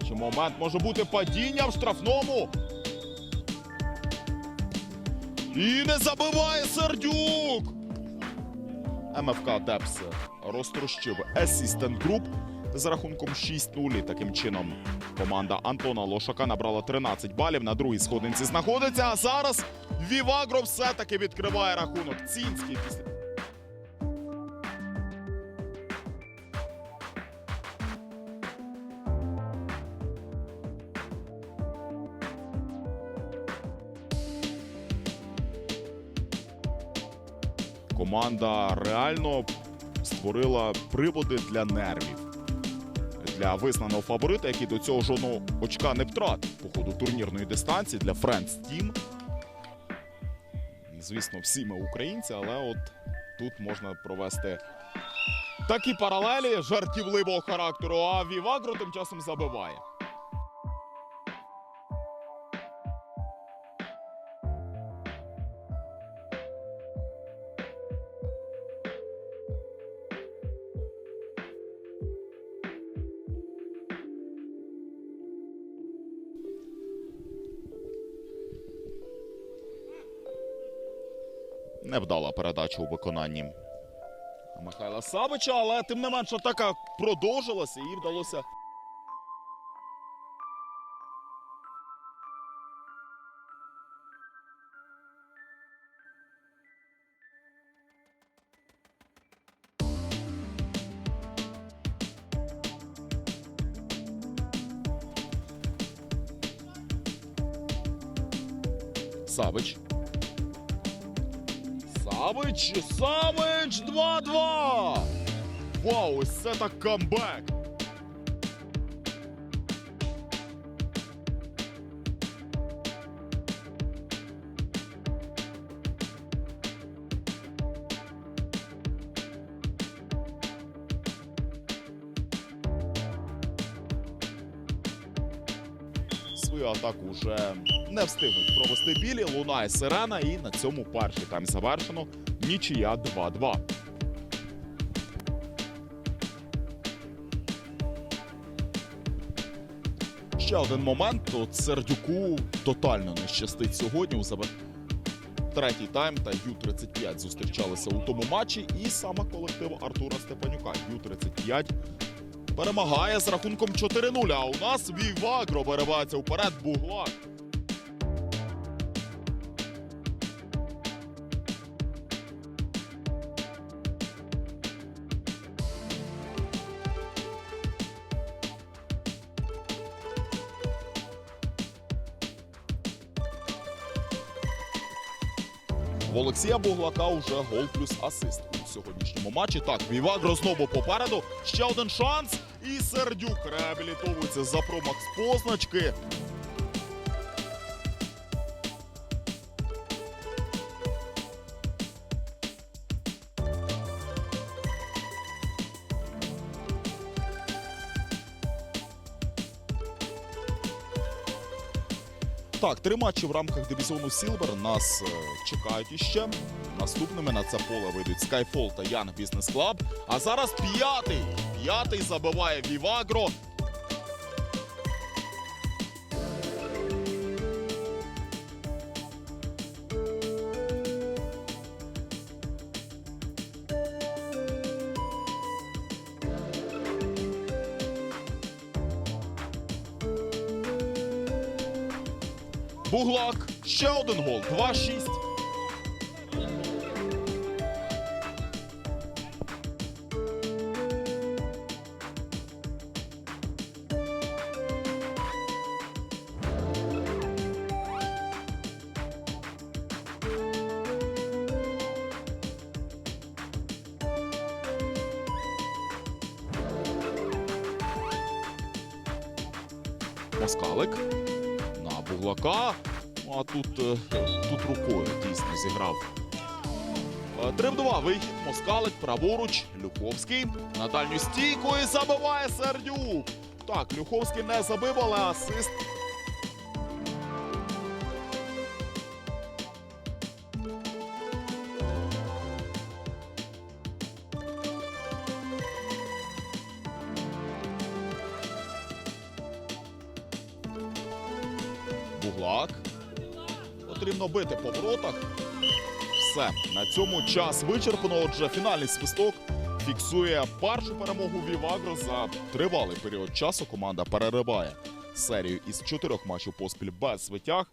речі, момент може бути падіння в штрафному. І не забиває Сердюк. МФК Депс розтрощив Assistant Group з рахунком 6-0. Таким чином команда Антона Лошака набрала 13 балів. На другій сходинці знаходиться. А зараз Вівагро все-таки відкриває рахунок. Цінський після. Команда реально створила приводи для нервів. Для визнаного фаворита, який до цього жодного очка не втратив по ходу турнірної дистанції для Friends Team. Звісно, всі ми українці, але от тут можна провести такі паралелі жартівливого характеру. А Вівагро тим часом забиває. Невдала передача у виконанні Михайла Савича, але тим не менш атака продовжилася і вдалося. Савич. Савич! Савич! 2-2! Вау, ось це так камбек! Свою атаку вже не встигнуть провести білі. Лунає сирена, і на цьому перший тайм завершено. Нічия 2-2. Ще один момент. От Сердюку тотально не щастить сьогодні. У себе третій тайм та Ю-35 зустрічалися у тому матчі. І саме колектив Артура Степанюка. Ю-35 перемагає з рахунком 4-0. А у нас Вівагро виривається вперед Буглак. В Олексія Буглака вже гол плюс асист у сьогоднішньому матчі. Так, Вівагро знову попереду. Ще один шанс. І Сердюк реабілітовується за промах з позначки. Так, три матчі в рамках дивізіону Сілвер нас е, чекають іще. Наступними на це поле вийдуть Skyfall та Young Business Club. А зараз п'ятий. П'ятий забиває Вівагро. Буглак. Ще один гол. 2-6. Москалик Буглака. Ну, а тут, е, тут рукою дійсно зіграв. Е, 3 в 2 вихід. Москалик, праворуч. Люховський. На дальню стійку і забиває Сердюк. Так, Люховський не забив, але асист. Буглак. Потрібно бити по воротах. Все. На цьому час вичерпано. Отже, фінальний свисток фіксує першу перемогу Вівагро за тривалий період часу. Команда перериває серію із чотирьох матчів поспіль без витяг.